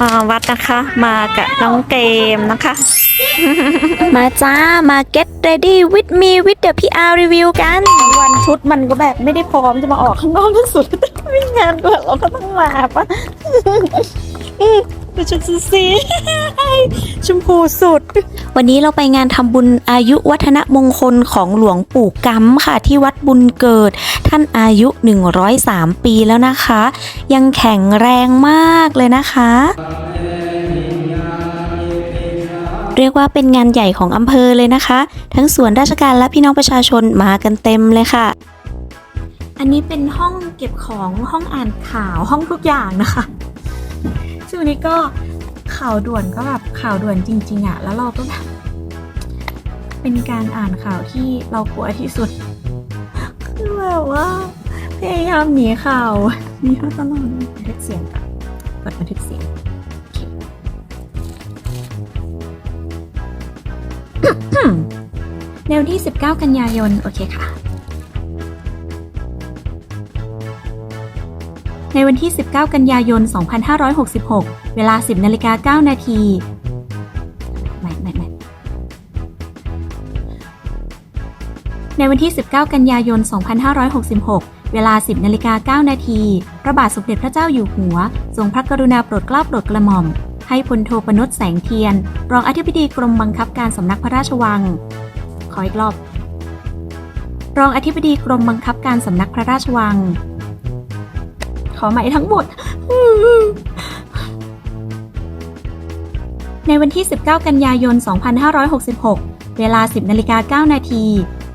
มาวัดนะคะ มากับน้องเกมนะคะ มาจ้ามา get ready with me with the PR review กันวันชุดมันก็แบบไม่ได้พร้อมจะมาออกข้างนอกที่สุดวิ่งงานก่อนเราก็ต้องมาปะ ดูชุดสีชมพูสุด วันนี้เราไปงานทำบุญอายุวัฒนมงคลของหลวงปู่กัมค่ะที่วัดบุญเกิด ท่านอายุ 103 ปีแล้วนะคะ ยังแข็งแรงมากเลยนะคะเรียกว่าเป็นงานใหญ่ของอำเภอเลยนะคะ ทั้งส่วนราชการและพี่น้องประชาชนมากันเต็มเลยค่ะ อันนี้เป็นห้องเก็บของห้องอ่านข่าวห้องทุกอย่างนะคะ ซึ่งวันนี้ก็ข่าวด่วนก็แบบข่าวด่วนจริง ๆอะแล้วเราก็แบบเป็นการอ่านข่าวที่เรากลัวที่สุดคือแบบว่าพยายามหนีข่าวหนีมาตลอดเลยบันทึกเสียงก่อนกดบันทึกเสียงในวันที่ 19 กันยายน โอเคค่ะ ในวันที่ 19 กันยายน 2566 เวลา 10นาฬิกา9นาทีไม่ไม่ไม่ในวันที่ 19 กันยายน 2566 เวลา 10นาฬิกา9นาทีพระบาทสมเด็จพระเจ้าอยู่หัว ทรงพระกรุณาโปรดเกล้าโปรดกระหม่อม ให้พลโทปนดแสงเทียน รองอธิบดีกรมบังคับการสำนักพระราชวัง ขออีกรอบ รองอธิบดีกรมบังคับการสำนักพระราชวัง ขอใหม่ทั้งหมด ในวันที่ 19 กันยายน 2566 เวลา 10นาฬิกา9นาที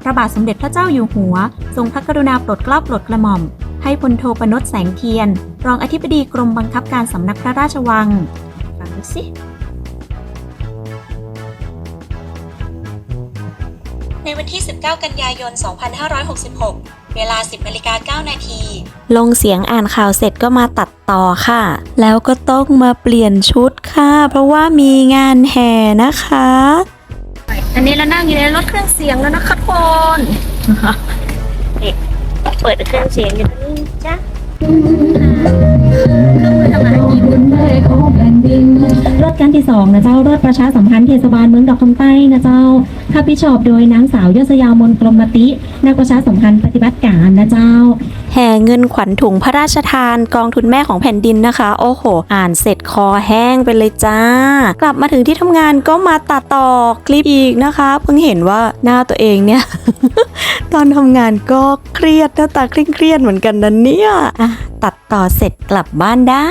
พระบาทสมเด็จพระเจ้าอยู่หัว ทรงพระกรุณาโปรดเกล้าโปรดกระหม่อม ให้พลโทปนดแสงเทียน รองอธิบดีกรมบังคับการสำนักพระราชวังฟังดูสิในวันที่ 19 กันยายน 2566 เวลา 10นาฬิกา9นาที ลงเสียงอ่านข่าวเสร็จก็มาตัดต่อค่ะ แล้วก็ต้องมาเปลี่ยนชุดค่ะ เพราะว่ามีงานแห่นะคะ อันนี้เรานั่งอยู่ในรถเครื่องเสียงแล้วนะคะทุกคนนี่เปิดเครื่องเสียงอยู่ตรงนี้จ้ะ รถการที่สองนะเจ้ารถประชาสัมพันธ์เทศบาลเมืองดอกคำใต้นะเจ้าขับผิชอบโดยนางสาวยศยามนกรมติ นักประชาสัมพันธ์ปฏิบัติการนะเจ้า แห่เงินขวัญถุงพระราชทานกองทุนแม่ของแผ่นดินนะคะ โอ้โห อ่านเสร็จคอแห้งไปเลยจ้า กลับมาถึงที่ทำงานก็มาตัดต่อคลิปอีกนะคะ เพิ่งเห็นว่าหน้าตัวเองเนี่ย ตอนทำงานก็เครียดหน้าตาเคร่งเครียดเหมือนกันนะเนี่ยตัดต่อเสร็จกลับบ้านได้